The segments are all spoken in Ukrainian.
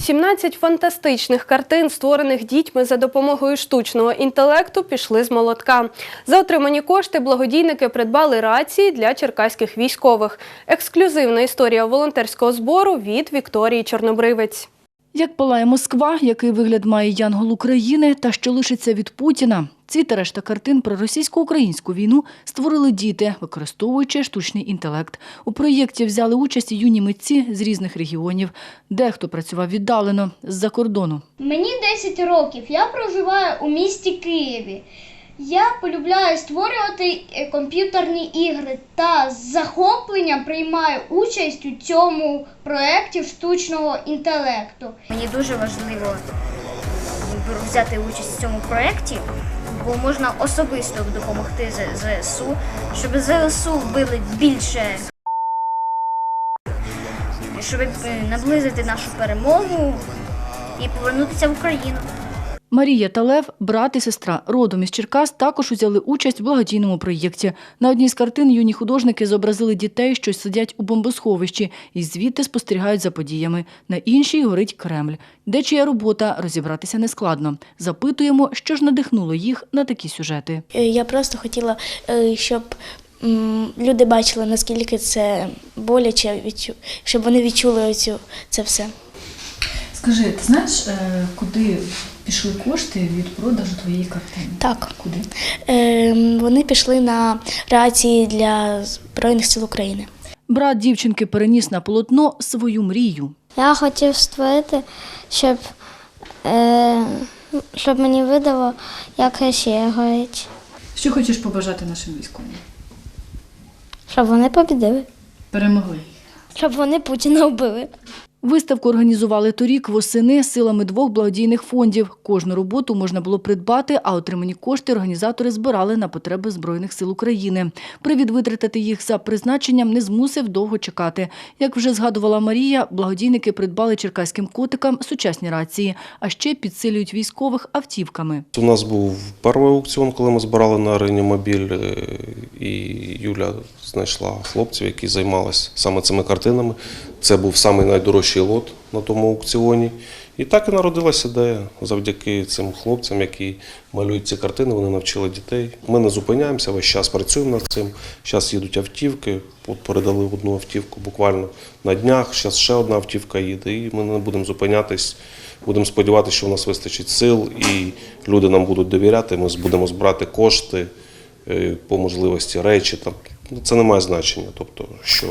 17 фантастичних картин, створених дітьми за допомогою штучного інтелекту, пішли з молотка. За отримані кошти благодійники придбали рації для черкаських військових. Ексклюзивна історія волонтерського збору від Вікторії Чорнобривець. Як палає Москва, який вигляд має Янгол України та що лишиться від Путіна. Ці та решта картин про російсько-українську війну створили діти, використовуючи штучний інтелект. У проєкті взяли участь юні митці з різних регіонів. Дехто працював віддалено з-за кордону. Мені 10 років. Я проживаю у місті Києві. Я полюбляю створювати е, комп'ютерні ігри та з захопленням приймаю участь у цьому проєкті штучного інтелекту. Мені дуже важливо взяти участь в цьому проєкті, бо можна особисто допомогти ЗСУ, щоб ЗСУ вбили більше, щоб е, наблизити нашу перемогу і повернутися в Україну. Марія та Лев, брат і сестра, родом із Черкас, також узяли участь в благодійному проєкті. На одній з картин юні художники зобразили дітей, що сидять у бомбосховищі, і звідти спостерігають за подіями. На іншій горить Кремль. Де чия робота розібратися нескладно. Запитуємо, що ж надихнуло їх на такі сюжети. Е, Я просто хотіла, е, щоб люди бачили, наскільки це боляче, щоб вони відчули цю, це все. Скажи, ти знаєш, е, куди пішли кошти від продажу твоєї картини? Так. Куди? Е, Вони пішли на рації для Збройних сил України. Брат дівчинки переніс на полотно свою мрію. Я хотів створити, щоб, е, щоб мені видало, як Росія горить, Що хочеш побажати нашим військовим? щоб вони побідили, Перемогли. Щоб вони Путіна вбили. Виставку організували торік восени силами двох благодійних фондів. Кожну роботу можна було придбати, а отримані кошти організатори збирали на потреби Збройних сил України. Привід витратити їх за призначенням не змусив довго чекати. Як вже згадувала Марія, благодійники придбали черкаським котикам сучасні рації, а ще підсилюють військових автівками. У нас був перший аукціон, коли ми збирали на арені мобіль, е, і Юля знайшла хлопців, які займалися саме цими картинами. Це був самий найдорожчий лот на тому аукціоні. І так і народилася ідея завдяки цим хлопцям, які малюють ці картини. Вони навчили дітей. Ми не зупиняємося, весь час працюємо над цим. Зараз їдуть автівки. От передали одну автівку буквально на днях. Зараз ще одна автівка їде, і ми не будемо зупинятись. Будемо сподіватися, що в нас вистачить сил, і люди нам будуть довіряти. Ми будемо збирати кошти е, по можливості речі. Там це не має значення. Тобто, що,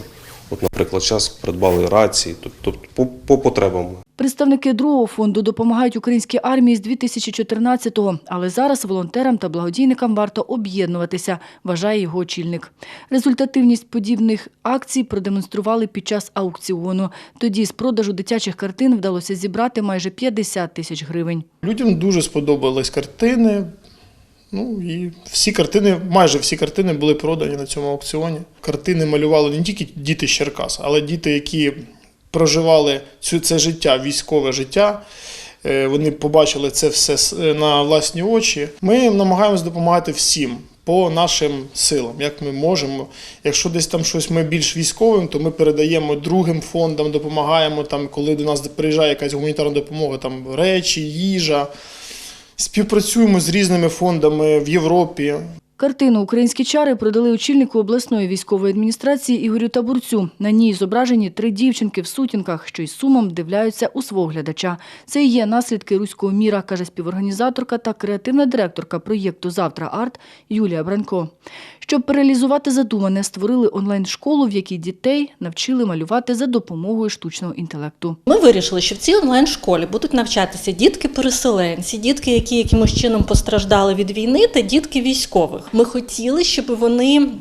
от, наприклад, зараз придбали рації, тобто по, по потребам. Представники другого фонду допомагають українській армії з 2014-го, але зараз волонтерам та благодійникам варто об'єднуватися, вважає його очільник. Результативність подібних акцій продемонстрували під час аукціону. Тоді з продажу дитячих картин вдалося зібрати майже 50 тисяч гривень. Людям дуже сподобались картини. Ну і всі картини, майже всі картини були продані на цьому аукціоні. Картини малювали не тільки діти з Черкас, але діти, які проживали цю, це життя, військове життя. Е, Вони побачили це все е, на власні очі. Ми намагаємось допомагати всім по нашим силам, як ми можемо. Якщо десь там щось ми більш військовим, то ми передаємо другим фондам, допомагаємо там, коли до нас приїжджає якась гуманітарна допомога, там речі, їжа. Співпрацюємо з різними фондами в Європі. Картину Українські чари продали очільнику обласної військової адміністрації Ігорю Табурцю. На ній зображені три дівчинки в сутінках, що із сумом дивляються у свого глядача. Це і є наслідки руського міра, каже співорганізаторка та креативна директорка проєкту Завтра арт Юлія Бранко. Щоб реалізувати задумане, створили онлайн-школу, в якій дітей навчили малювати за допомогою штучного інтелекту. Ми вирішили, що в цій онлайн-школі будуть навчатися дітки-переселенці, дітки, які якимось чином постраждали від війни, та дітки військових. Ми хотіли, щоб вони.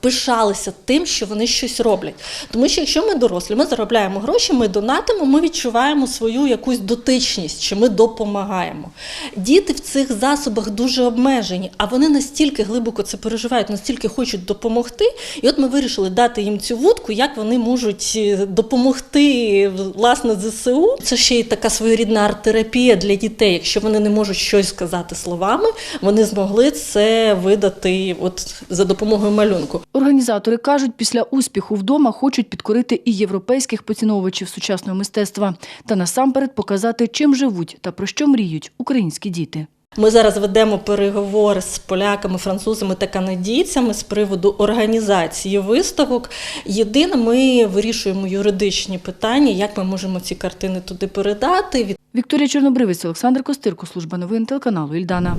Пишалися тим, що вони щось роблять. Тому що якщо ми дорослі, ми заробляємо гроші, ми донатимо, ми відчуваємо свою якусь дотичність, що ми допомагаємо. Діти в цих засобах дуже обмежені, а вони настільки глибоко це переживають, настільки хочуть допомогти. І от ми вирішили дати їм цю вудку, як вони можуть е, допомогти власне ЗСУ. Це ще й така своєрідна арт-терапія для дітей. Якщо вони не можуть щось сказати словами, вони змогли це видати от за допомогою малюнку. Виставку. Організатори кажуть, після успіху вдома хочуть підкорити і європейських поціновувачів сучасного мистецтва та насамперед показати, чим живуть та про що мріють українські діти. Ми зараз ведемо переговори з поляками, французами та канадійцями з приводу організації виставок. Єдине, ми вирішуємо юридичні питання, як ми можемо ці картини туди передати. Вікторія Чорнобривець, Олександр Костирко, служба новин телеканалу Ільдана.